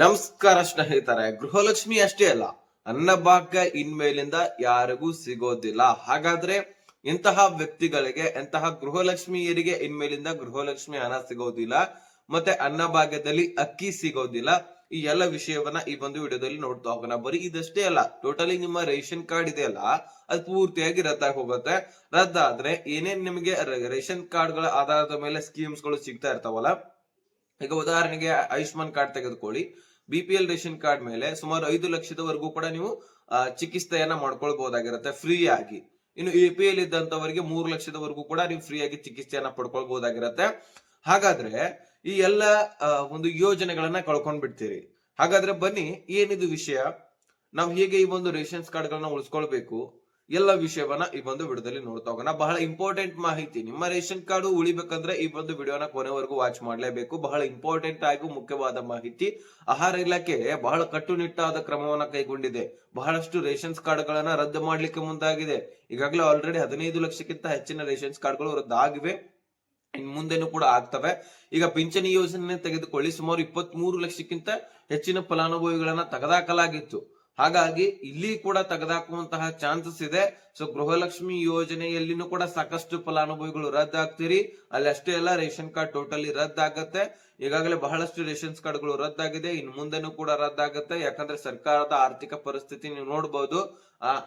ನಮಸ್ಕಾರ ಸ್ನೇಹಿತರೆ, ಗೃಹಲಕ್ಷ್ಮಿ ಅಷ್ಟೇ ಅಲ್ಲ ಅನ್ನಭಾಗ್ಯ ಇನ್ಮೇಲಿಂದ ಯಾರಿಗೂ ಸಿಗೋದಿಲ್ಲ. ಹಾಗಾದ್ರೆ ಇಂತಹ ವ್ಯಕ್ತಿಗಳಿಗೆ ಇಂತಹ ಗೃಹಲಕ್ಷ್ಮಿಯರಿಗೆ ಇನ್ಮೇಲಿಂದ ಗೃಹಲಕ್ಷ್ಮಿ ಹಣ ಸಿಗೋದಿಲ್ಲ, ಮತ್ತೆ ಅನ್ನಭಾಗ್ಯದಲ್ಲಿ ಅಕ್ಕಿ ಸಿಗೋದಿಲ್ಲ. ಈ ಎಲ್ಲ ವಿಷಯವನ್ನ ಈ ಒಂದು ವಿಡಿಯೋದಲ್ಲಿ ನೋಡ್ತಾ ಹೋಗೋಣ. ಬರೀ ಇದಷ್ಟೇ ಅಲ್ಲ ಟೋಟಲಿ ನಿಮ್ಮ ರೇಷನ್ ಕಾರ್ಡ್ ಇದೆಯಲ್ಲ ಅದು ಪೂರ್ತಿಯಾಗಿ ರದ್ದಾಗಿ ಹೋಗುತ್ತೆ. ರದ್ದಾದ್ರೆ ಏನೇನ್ ನಿಮಗೆ ರೇಷನ್ ರೇಷನ್ ಕಾರ್ಡ್ಗಳ ಆಧಾರದ ಮೇಲೆ ಸ್ಕೀಮ್ಸ್ಗಳು ಸಿಗ್ತಾ ಇರ್ತಾವಲ್ಲ ಈಗ ಉದಾಹರಣೆಗೆ ಆಯುಷ್ಮಾನ್ ಕಾರ್ಡ್ ತೆಗೆದುಕೊಳ್ಳಿ. B P L ration card ಮೇಲೆ ಸುಮಾರು ಐದು ಲಕ್ಷದವರೆಗೂ ಕೂಡ ನೀವು ಚಿಕಿತ್ಸೆಯನ್ನ ಮಾಡ್ಕೊಳ್ಬಹುದಾಗಿರುತ್ತೆ ಫ್ರೀ ಆಗಿ ಇನ್ನು ಎ ಪಿ ಎಲ್ ಇದ್ದಂತವರಿಗೆ ಮೂರು ಲಕ್ಷದವರೆಗೂ ಕೂಡ ನೀವು ಫ್ರೀ ಆಗಿ ಚಿಕಿತ್ಸೆಯನ್ನ ಪಡ್ಕೊಳ್ಬಹುದಾಗಿರುತ್ತೆ ಹಾಗಾದ್ರೆ ಈ ಎಲ್ಲ ಒಂದು ಯೋಜನೆಗಳನ್ನ ಕಳ್ಕೊಂಡ್ ಬಿಡ್ತೀರಿ ಹಾಗಾದ್ರೆ ಬನ್ನಿ, ಏನಿದು ವಿಷಯ? ನಾವು ಹೇಗೆ ಈ ಒಂದು ರೇಷನ್ಸ್ ಕಾರ್ಡ್ ಗಳನ್ನ ಉಳಿಸ್ಕೊಳ್ಬೇಕು. ಎಲ್ಲ ವಿಷಯವನ್ನ ಈ ಒಂದು ವಿಡಿಯೋದಲ್ಲಿ ನೋಡ್ತಾ ಹೋಗೋಣ. ಬಹಳ ಇಂಪಾರ್ಟೆಂಟ್ ಮಾಹಿತಿ. ನಿಮ್ಮ ರೇಷನ್ ಕಾರ್ಡ್ ಉಳಿಬೇಕಂದ್ರೆ ಈ ಒಂದು ವಿಡಿಯೋನ ಕೊನೆವರೆಗೂ ವಾಚ್ ಮಾಡಲೇಬೇಕು. ಬಹಳ ಇಂಪಾರ್ಟೆಂಟ್ ಆಗಿ ಮುಖ್ಯವಾದ ಮಾಹಿತಿ. ಆಹಾರ ಇಲಾಖೆ ಬಹಳ ಕಟ್ಟುನಿಟ್ಟಾದ ಕ್ರಮವನ್ನ ಕೈಗೊಂಡಿದೆ. ಬಹಳಷ್ಟು ರೇಷನ್ಸ್ ಕಾರ್ಡ್ ಗಳನ್ನ ರದ್ದು ಮಾಡ್ಲಿಕ್ಕೆ ಮುಂದಾಗಿದೆ. ಈಗಾಗಲೇ ಆಲ್ರೆಡಿ ಹದಿನೈದು ಲಕ್ಷಕ್ಕಿಂತ ಹೆಚ್ಚಿನ ರೇಷನ್ಸ್ ಕಾರ್ಡ್ಗಳು ರದ್ದಾಗಿವೆ. ಇನ್ ಮುಂದೆನೂ ಕೂಡ ಆಗ್ತವೆ. ಈಗ ಪಿಂಚಣಿ ಯೋಜನೆ ತೆಗೆದುಕೊಳ್ಳಿ ಸುಮಾರು ಇಪ್ಪತ್ತ್ ಮೂರು ಲಕ್ಷಕ್ಕಿಂತ ಹೆಚ್ಚಿನ ಫಲಾನುಭವಿಗಳನ್ನ ತೆಗೆದಾಕಲಾಗಿತ್ತು. ಹಾಗಾಗಿ ಇಲ್ಲಿ ಕೂಡ ತೆಗೆದಾಕುವಂತಹ ಚಾನ್ಸಸ್ ಇದೆ. ಸೊ ಗೃಹಲಕ್ಷ್ಮಿ ಯೋಜನೆಯಲ್ಲಿನೂ ಕೂಡ ಸಾಕಷ್ಟು ಫಲಾನುಭವಿಗಳು ರದ್ದಾಗ್ತೀರಿ. ಅಲ್ಲಿ ಅಷ್ಟೇ ಅಲ್ಲ, ರೇಷನ್ ಕಾರ್ಡ್ ಟೋಟಲಿ ರದ್ದಾಗತ್ತೆ. ಈಗಾಗಲೇ ಬಹಳಷ್ಟು ರೇಷನ್ ಕಾರ್ಡ್ಗಳು ರದ್ದಾಗಿದೆ. ಇನ್ನು ಮುಂದೆನೂ ಕೂಡ ರದ್ದಾಗತ್ತೆ. ಯಾಕಂದ್ರೆ ಸರ್ಕಾರದ ಆರ್ಥಿಕ ಪರಿಸ್ಥಿತಿ ನೀವು ನೋಡಬಹುದು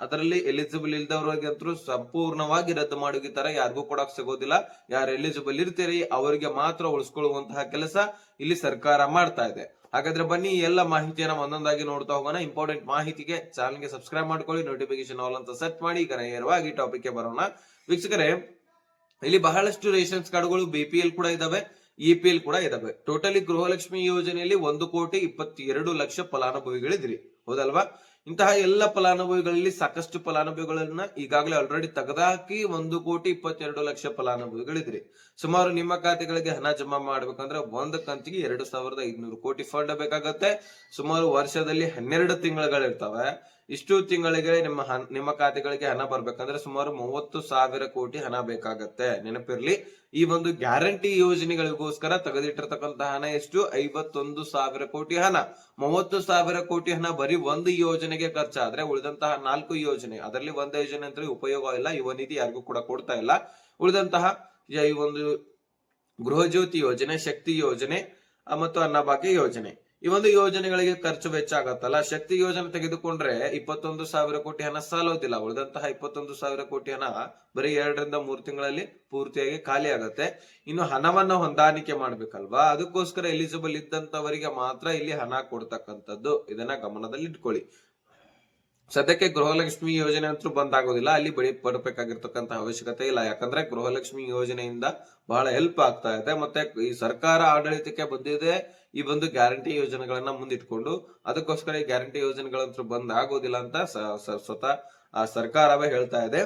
ಅದರಲ್ಲಿ ಎಲಿಜಿಬಲ್ ಇಲ್ದವ್ರಿಗಂತೂ ಸಂಪೂರ್ಣವಾಗಿ ರದ್ದು ಮಾಡೋಗಿದ್ದಾರೆ ಯಾರಿಗೂ ಕೊಡಕ್ ಸಿಗೋದಿಲ್ಲ. ಯಾರು ಎಲಿಜಿಬಲ್ ಇರ್ತೀರಿ, ಅವರಿಗೆ ಮಾತ್ರ ಉಳಿಸ್ಕೊಳ್ಳುವಂತಹ ಕೆಲಸ ಇಲ್ಲಿ ಸರ್ಕಾರ ಮಾಡ್ತಾ ಇದೆ. ಹಾಗಾದ್ರೆ ಬನ್ನಿ ಎಲ್ಲ ಮಾಹಿತಿಯನ್ನ ಒಂದೊಂದಾಗಿ ನೋಡ್ತಾ ಹೋಗೋಣ. ಇಂಪಾರ್ಟೆಂಟ್ ಮಾಹಿತಿಗೆ ಚಾನಲ್ಗೆ ಸಬ್ಸ್ಕ್ರೈಬ್ ಮಾಡ್ಕೊಳ್ಳಿ ನೋಟಿಫಿಕೇಶನ್ ಆಲ್ ಅಂತ ಸೆಟ್ ಮಾಡಿ ನೇರವಾಗಿ ಟಾಪಿಕ್ ಬರೋಣ. ವೀಕ್ಷಕರೇ, ಇಲ್ಲಿ ಬಹಳಷ್ಟು ರೇಷನ್ಸ್ ಕಾರ್ಡ್ಗಳು ಬಿ ಪಿ ಎಲ್ ಕೂಡ ಇದಾವೆ ಇ ಪಿ ಎಲ್ ಕೂಡ ಇದಾವೆ. ಟೋಟಲಿ ಗೃಹಲಕ್ಷ್ಮಿ ಯೋಜನೆಯಲ್ಲಿ ಒಂದು ಕೋಟಿ ಇಪ್ಪತ್ತೆರಡು ಲಕ್ಷ ಫಲಾನುಭವಿಗಳಿದ್ರಿ ಹೌದಲ್ವಾ? ಇಂತಹ ಎಲ್ಲ ಫಲಾನುಭವಿಗಳಲ್ಲಿ ಸಾಕಷ್ಟು ಫಲಾನುಭವಿಗಳನ್ನ ಈಗಾಗಲೇ ಆಲ್ರೆಡಿ ತೆಗೆದಾಕಿ ಒಂದು ಕೋಟಿ ಇಪ್ಪತ್ತೆರಡು ಲಕ್ಷ ಫಲಾನುಭವಿಗಳಿದ್ರಿ. ಸುಮಾರು ನಿಮ್ಮ ಖಾತೆಗಳಿಗೆ ಹಣ ಜಮಾ ಮಾಡ್ಬೇಕಂದ್ರೆ ಒಂದು ಕಂತಿಗೆ ಎರಡು ಸಾವಿರದ ಐದ್ನೂರು ಕೋಟಿ ಫಂಡ್ ಬೇಕಾಗತ್ತೆ. ಸುಮಾರು ವರ್ಷದಲ್ಲಿ ಹನ್ನೆರಡು ತಿಂಗಳುಗಳಿರ್ತವೆ. ಇಷ್ಟು ತಿಂಗಳಿಗೆ ನಿಮ್ಮ ನಿಮ್ಮ ಖಾತೆಗಳಿಗೆ ಹಣ ಬರ್ಬೇಕಂದ್ರೆ ಸುಮಾರು ಮೂವತ್ತು ಸಾವಿರ ಕೋಟಿ ಹಣ ಬೇಕಾಗತ್ತೆ. ನೆನಪಿರ್ಲಿ, ಈ ಒಂದು ಗ್ಯಾರಂಟಿ ಯೋಜನೆಗಳಿಗೋಸ್ಕರ ತೆಗೆದಿಟ್ಟಿರ್ತಕ್ಕಂತಹ ಹಣ ಎಷ್ಟು? ಐವತ್ತೊಂದು ಸಾವಿರ ಕೋಟಿ ಹಣ. ಮೂವತ್ತು ಸಾವಿರ ಕೋಟಿ ಹಣ ಬರೀ ಒಂದು ಯೋಜನೆಗೆ ಖರ್ಚಾದ್ರೆ ಉಳಿದಂತಹ ನಾಲ್ಕು ಯೋಜನೆ. ಅದರಲ್ಲಿ ಒಂದು ಯೋಜನೆ ಅಂತ ಉಪಯೋಗ ಇಲ್ಲ, ಯುವ ನಿಧಿ ಯಾರಿಗೂ ಕೂಡ ಕೊಡ್ತಾ ಇಲ್ಲ. ಉಳಿದಂತಹ ಈ ಒಂದು ಗೃಹಜ್ಯೋತಿ ಯೋಜನೆ, ಶಕ್ತಿ ಯೋಜನೆ ಮತ್ತು ಅನ್ನಭಾಗ್ಯ ಯೋಜನೆ. ಈ ಒಂದು ಯೋಜನೆಗಳಿಗೆ ಖರ್ಚು ವೆಚ್ಚ ಆಗತ್ತಲ್ಲ. ಶಕ್ತಿ ಯೋಜನೆ ತೆಗೆದುಕೊಂಡ್ರೆ ಇಪ್ಪತ್ತೊಂದು ಸಾವಿರ ಕೋಟಿ ಹಣ ಸಾಲೋದಿಲ್ಲ. ಉಳಿದಂತಹ ಇಪ್ಪತ್ತೊಂದು ಸಾವಿರ ಕೋಟಿ ಹಣ ಬರೀ ಎರಡರಿಂದ ಮೂರು ತಿಂಗಳಲ್ಲಿ ಪೂರ್ತಿಯಾಗಿ ಖಾಲಿ ಆಗತ್ತೆ. ಇನ್ನು ಹಣವನ್ನ ಹೊಂದಾಣಿಕೆ ಮಾಡ್ಬೇಕಲ್ವಾ? ಅದಕ್ಕೋಸ್ಕರ ಎಲಿಜಿಬಲ್ ಇದ್ದಂತವರಿಗೆ ಮಾತ್ರ ಇಲ್ಲಿ ಹಣ ಕೊಡ್ತಕ್ಕಂಥದ್ದು. ಇದನ್ನ ಗಮನದಲ್ಲಿ ಇಟ್ಕೊಳ್ಳಿ ಸದ್ಯಕ್ಕೆ ಗೃಹಲಕ್ಷ್ಮಿ ಯೋಜನೆ ಅಂತೂ ಬಂದಾಗೋದಿಲ್ಲ ಅಲ್ಲಿ ಬಳಿ ಬರಬೇಕಾಗಿರ್ತಕ್ಕಂತ ಅವಶ್ಯಕತೆ ಇಲ್ಲ. ಯಾಕಂದ್ರೆ ಗೃಹಲಕ್ಷ್ಮಿ ಯೋಜನೆಯಿಂದ ಬಹಳ ಹೆಲ್ಪ್ ಆಗ್ತಾ ಇದೆ. ಮತ್ತೆ ಈ ಸರ್ಕಾರ ಆಡಳಿತಕ್ಕೆ ಬಂದಿದೆ. ಈ ಒಂದು ಗ್ಯಾರಂಟಿ ಯೋಜನೆಗಳನ್ನ ಮುಂದಿಟ್ಕೊಂಡು ಅದಕ್ಕೋಸ್ಕರ ಈ ಗ್ಯಾರಂಟಿ ಯೋಜನೆಗಳಂತೂ ಬಂದ್ ಆಗೋದಿಲ್ಲ ಅಂತ ಸ್ವತಃ ಸರ್ಕಾರವೇ ಹೇಳ್ತಾ ಇದೆ.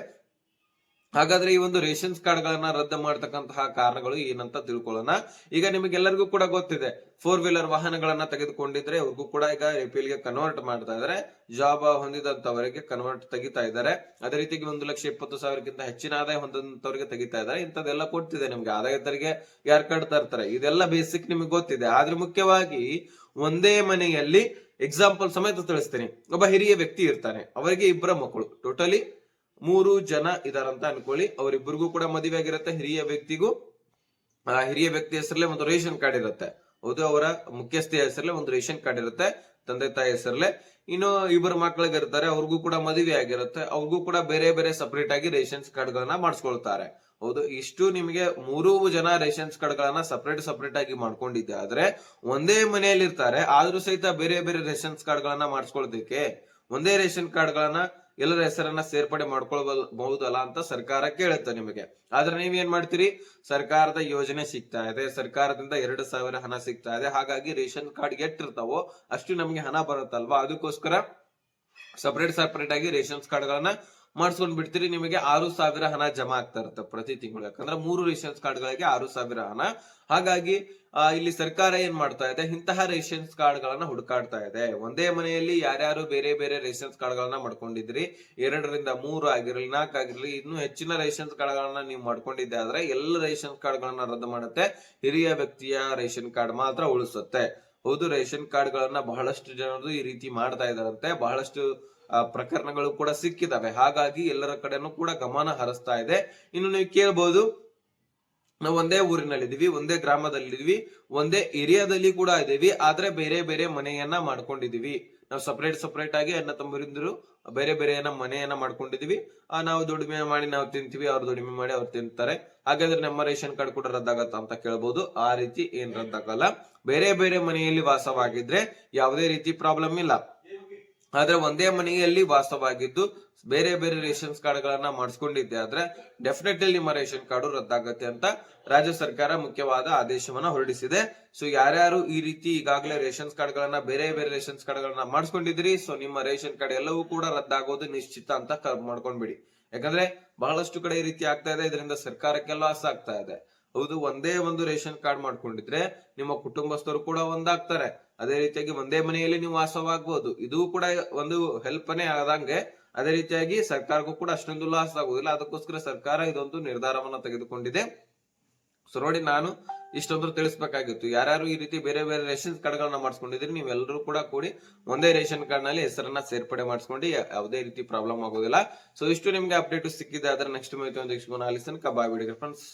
ಹಾಗಾದ್ರೆ ಈ ಒಂದು ರೇಷನ್ಸ್ ಕಾರ್ಡ್ ಗಳನ್ನ ರದ್ದು ಮಾಡ್ತಕ್ಕಂತಹ ಕಾರಣಗಳು ಏನಂತ ತಿಳ್ಕೊಳ್ಳೋಣ. ಈಗ ನಿಮಗೆಲ್ಲರಿಗೂ ಕೂಡ ಗೊತ್ತಿದೆ ಫೋರ್ ವೀಲರ್ ವಾಹನಗಳನ್ನ ತೆಗೆದುಕೊಂಡಿದ್ರೆ ಅವ್ರಿಗೂ ಕೂಡ ಈಗ ರಿಪೇಲ್ಗೆ ಕನ್ವರ್ಟ್ ಮಾಡ್ತಾ ಇದಾರೆ. ಜಾಬ್ ಹೊಂದಿದಂತವರಿಗೆ ಕನ್ವರ್ಟ್ ತೆಗಿತಾ ಇದ್ದಾರೆ ಅದೇ ರೀತಿಗೆ ಒಂದು ಲಕ್ಷ ಇಪ್ಪತ್ತು ಸಾವಿರಕ್ಕಿಂತ ಹೆಚ್ಚಿನ ಆದಾಯ ಹೊಂದಿದಂತವರಿಗೆ ತೆಗಿತಾ ಇದ್ದಾರೆ ಇಂಥದ್ದೆಲ್ಲ ಕೊಡ್ತಿದೆ ನಿಮ್ಗೆ. ಆದಾಯ ತೆರಿಗೆ ಯಾರ್ ಕಾರ್ಡ್ ತರ್ತಾರೆ? ಇದೆಲ್ಲ ಬೇಸಿಕ್ ನಿಮ್ಗೆ ಗೊತ್ತಿದೆ. ಆದ್ರೆ ಮುಖ್ಯವಾಗಿ ಒಂದೇ ಮನೆಯಲ್ಲಿ ಎಕ್ಸಾಂಪಲ್ ಸಮೇತ ತಿಳಿಸ್ತೀನಿ. ಒಬ್ಬ ಹಿರಿಯ ವ್ಯಕ್ತಿ ಇರ್ತಾನೆ. ಅವರಿಗೆ ಇಬ್ಬರ ಮಕ್ಕಳು. ಟೋಟಲಿ ಮೂರು ಜನ ಇದಾರಂತ ಅನ್ಕೊಳ್ಳಿ. ಅವರಿಬ್ಬರಿಗೂ ಕೂಡ ಮದುವೆ ಆಗಿರುತ್ತೆ. ಹಿರಿಯ ವ್ಯಕ್ತಿಗೂ, ಆ, ಹಿರಿಯ ವ್ಯಕ್ತಿ ಹೆಸರಲ್ಲೇ ಒಂದು ರೇಷನ್ ಕಾರ್ಡ್ ಇರುತ್ತೆ. ಹೌದು, ಅವರ ಮುಖ್ಯಸ್ಥೆಯ ಹೆಸರಲ್ಲೇ ಒಂದು ರೇಷನ್ ಕಾರ್ಡ್ ಇರುತ್ತೆ, ತಂದೆ ತಾಯಿ ಹೆಸರಲ್ಲೇ ಇನ್ನು ಇಬ್ಬರು ಮಕ್ಕಳಿಗಿರ್ತಾರೆ ಅವ್ರಿಗೂ ಕೂಡ ಮದುವೆ ಆಗಿರುತ್ತೆ. ಅವ್ರಿಗೂ ಕೂಡ ಬೇರೆ ಬೇರೆ ಸಪರೇಟ್ ಆಗಿ ರೇಷನ್ಸ್ ಕಾರ್ಡ್ ಗಳನ್ನ ಮಾಡಿಸ್ಕೊಳ್ತಾರೆ. ಹೌದು, ಇಷ್ಟು ನಿಮಗೆ ಮೂರು ಜನ ರೇಷನ್ಸ್ ಕಾರ್ಡ್ ಗಳನ್ನ ಸಪರೇಟ್ ಸಪರೇಟ್ ಆಗಿ ಮಾಡ್ಕೊಂಡಿದ್ದೆ. ಆದ್ರೆ ಒಂದೇ ಮನೆಯಲ್ಲಿ ಇರ್ತಾರೆ ಆದ್ರೂ ಸಹಿತ ಬೇರೆ ಬೇರೆ ರೇಷನ್ಸ್ ಕಾರ್ಡ್ ಗಳನ್ನ ಮಾಡಿಸ್ಕೊಳ್ದಕ್ಕೆ ಒಂದೇ ರೇಷನ್ ಕಾರ್ಡ್ ಗಳನ್ನ ಎಲ್ಲರ ಹೆಸರನ್ನ ಸೇರ್ಪಡೆ ಮಾಡ್ಕೊಳ್ಬಹುದಲ್ಲ ಅಂತ ಸರ್ಕಾರ ಕೇಳುತ್ತೆ ನಿಮಗೆ. ಆದ್ರೆ ನೀವೇನ್ ಮಾಡ್ತೀರಿ? ಸರ್ಕಾರದ ಯೋಜನೆ ಸಿಗ್ತಾ ಇದೆ. ಸರ್ಕಾರದಿಂದ ಎರಡು ಸಾವಿರ ಹಣ ಸಿಗ್ತಾ ಇದೆ. ಹಾಗಾಗಿ ರೇಷನ್ ಕಾರ್ಡ್ ಎಟ್ಟಿರ್ತಾವೋ ಅಷ್ಟು ನಮಗೆ ಹಣ ಬರುತ್ತಲ್ವಾ? ಅದಕ್ಕೋಸ್ಕರ ಸಪರೇಟ್ ಸಪರೇಟ್ ಆಗಿ ರೇಷನ್ ಕಾರ್ಡ್ ಗಳನ್ನ ಮಾಡಿಸ್ಕೊಂಡ್ ಬಿಡ್ತೀರಿ, ನಿಮಗೆ ಆರು ಸಾವಿರ ಹಣ ಜಮಾ ಆಗ್ತಾ ಇರುತ್ತೆ ಪ್ರತಿ ತಿಂಗಳು. ಯಾಕಂದ್ರೆ ಮೂರು ರೇಷನ್ಸ್ ಕಾರ್ಡ್ ಗಳಿಗೆ ಆರು ಸಾವಿರ ಹಣ. ಹಾಗಾಗಿ ಇಲ್ಲಿ ಸರ್ಕಾರ ಏನ್ ಮಾಡ್ತಾ ಇದೆ? ಇಂತಹ ರೇಷನ್ಸ್ ಕಾರ್ಡ್ ಗಳನ್ನ ಹುಡುಕಾಡ್ತಾ ಇದೆ. ಒಂದೇ ಮನೆಯಲ್ಲಿ ಯಾರ್ಯಾರು ಬೇರೆ ಬೇರೆ ರೇಷನ್ಸ್ ಕಾರ್ಡ್ ಗಳನ್ನ ಮಾಡ್ಕೊಂಡಿದ್ರಿ, ಎರಡರಿಂದ ಮೂರು ಆಗಿರ್ಲಿ, ನಾಲ್ಕು ಆಗಿರ್ಲಿ, ಇನ್ನು ಹೆಚ್ಚಿನ ರೇಷನ್ಸ್ ಕಾರ್ಡ್ ಗಳನ್ನ ನೀವು ಮಾಡ್ಕೊಂಡಿದ್ದೆ ಆದ್ರೆ, ಎಲ್ಲ ರೇಷನ್ ಕಾರ್ಡ್ ಗಳನ್ನ ರದ್ದು ಮಾಡುತ್ತೆ. ಹಿರಿಯ ವ್ಯಕ್ತಿಯ ರೇಷನ್ ಕಾರ್ಡ್ ಮಾತ್ರ ಉಳಿಸುತ್ತೆ. ಹೌದು, ರೇಷನ್ ಕಾರ್ಡ್ ಗಳನ್ನ ಬಹಳಷ್ಟು ಜನರು ಈ ರೀತಿ ಮಾಡ್ತಾ ಇದಾರಂತೆ ಬಹಳಷ್ಟು ಪ್ರಕರಣಗಳು ಕೂಡ ಸಿಕ್ಕಿದಾವೆ. ಹಾಗಾಗಿ ಎಲ್ಲರ ಕಡೆನೂ ಕೂಡ ಗಮನ ಹರಿಸ್ತಾ ಇದೆ. ಇನ್ನು ನೀವು ಕೇಳ್ಬಹುದು ನಾವು ಒಂದೇ ಊರಿನಲ್ಲಿದ್ದೀವಿ, ಒಂದೇ ಗ್ರಾಮದಲ್ಲಿದ್ದೀವಿ, ಒಂದೇ ಏರಿಯಾದಲ್ಲಿ ಕೂಡ ಇದೀವಿ ಆದ್ರೆ ಬೇರೆ ಬೇರೆ ಮನೆಯನ್ನ ಮಾಡ್ಕೊಂಡಿದೀವಿ ನಾವು ಸಪರೇಟ್ ಸಪರೇಟ್ ಆಗಿ ಅಣ್ಣ ತಮ್ಮರಿಂದರು ಬೇರೆ ಬೇರೆ ಬೇರೆಯನ್ನ ಮನೆಯನ್ನ ಮಾಡ್ಕೊಂಡಿದೀವಿ. ಆ, ನಾವು ದುಡಿಮೆ ಮಾಡಿ ನಾವು ತಿಂತೀವಿ, ಅವ್ರು ದುಡಿಮೆ ಮಾಡಿ ಅವ್ರು ತಿಂತಾರೆ. ಹಾಗಾದ್ರೆ ನಮ್ಮ ರೇಷನ್ ಕಾರ್ಡ್ ಕೂಡ ರದ್ದಾಗತ್ತ ಅಂತ ಕೇಳ್ಬೋದು. ಆ ರೀತಿ ಏನ್ ರದ್ದಾಗಲ್ಲ. ಬೇರೆ ಬೇರೆ ಮನೆಯಲ್ಲಿ ವಾಸವಾಗಿದ್ರೆ ಯಾವುದೇ ರೀತಿ ಪ್ರಾಬ್ಲಮ್ ಇಲ್ಲ. ಆದ್ರೆ ಒಂದೇ ಮನೆಯಲ್ಲಿ ವಾಸವಾಗಿದ್ದು ಬೇರೆ ಬೇರೆ ರೇಷನ್ ಕಾರ್ಡ್ ಗಳನ್ನ ಮಾಡಿಸ್ಕೊಂಡಿದ್ದೆ. ಆದ್ರೆ ಡೆಫಿನೆಟ್ಲಿ ನಿಮ್ಮ ರೇಷನ್ ಕಾರ್ಡು ರದ್ದಾಗತ್ತೆ ಅಂತ ರಾಜ್ಯ ಸರ್ಕಾರ ಮುಖ್ಯವಾದ ಆದೇಶವನ್ನ ಹೊರಡಿಸಿದೆ. ಸೊ ಯಾರ್ಯಾರು ಈ ರೀತಿ ಈಗಾಗಲೇ ರೇಷನ್ ಕಾರ್ಡ್ ಗಳನ್ನ ಬೇರೆ ಬೇರೆ ರೇಷನ್ ಕಾರ್ಡ್ ಗಳನ್ನ ಮಾಡಿಸ್ಕೊಂಡಿದ್ರಿ ಸೊ ನಿಮ್ಮ ರೇಷನ್ ಕಾರ್ಡ್ ಎಲ್ಲವೂ ಕೂಡ ರದ್ದಾಗೋದು ನಿಶ್ಚಿತ ಅಂತ ಮಾಡ್ಕೊಂಡ್ಬಿಡಿ. ಯಾಕಂದ್ರೆ ಬಹಳಷ್ಟು ಕಡೆ ಈ ರೀತಿ ಆಗ್ತಾ ಇದೆ, ಇದರಿಂದ ಸರ್ಕಾರಕ್ಕೆ ಲಾಸ್ ಆಗ್ತಾ ಇದೆ. ಹೌದು, ಒಂದೇ ಒಂದು ರೇಷನ್ ಕಾರ್ಡ್ ಮಾಡ್ಕೊಂಡಿದ್ರೆ ನಿಮ್ಮ ಕುಟುಂಬಸ್ಥರು ಕೂಡ ಒಂದಾಗ್ತಾರೆ. ಅದೇ ರೀತಿಯಾಗಿ ಒಂದೇ ಮನೆಯಲ್ಲಿ ನೀವು ವಾಸವಾಗಬಹುದು ಇದು ಕೂಡ ಒಂದು ಹೆಲ್ಪ್ನೇ ಆದಂಗೆ ಅದೇ ರೀತಿಯಾಗಿ ಸರ್ಕಾರಕ್ಕೂ ಕೂಡ ಅಷ್ಟೊಂದು ಲಾಸ್ ಆಗುದಿಲ್ಲ ಅದಕ್ಕೋಸ್ಕರ ಸರ್ಕಾರ ಇದೊಂದು ನಿರ್ಧಾರವನ್ನ ತೆಗೆದುಕೊಂಡಿದೆ. ಸೊ ನೋಡಿ ನಾನು ಇಷ್ಟೊಂದು ತಿಳಿಸ್ಬೇಕಾಗಿತ್ತು. ಯಾರ್ಯಾರು ಈ ರೀತಿ ಬೇರೆ ಬೇರೆ ರೇಷನ್ ಕಾರ್ಡ್ ಗಳನ್ನ ಮಾಡಿಸ್ಕೊಂಡಿದ್ರಿ ನೀವೆಲ್ಲರೂ ಕೂಡ ಕೂಡಿ ಒಂದೇ ರೇಷನ್ ಕಾರ್ಡ್ನಲ್ಲಿ ಹೆಸರನ್ನ ಸೇರ್ಪಡೆ ಮಾಡಿಸ್ಕೊಂಡು ಯಾವುದೇ ರೀತಿ ಪ್ರಾಬ್ಲಮ್ ಆಗೋದಿಲ್ಲ ಸೊ ಇಷ್ಟು ನಿಮ್ಗೆ ಅಪ್ಡೇಟ್ ಸಿಕ್ಕಿದೆ. ಅದರ ನೆಕ್ಸ್ಟ್ ಮೈತ್ರಿ ಒಂದು ಕಬಾ ವಿಡಿಯೋ ಫ್ರೆಂಡ್ಸ್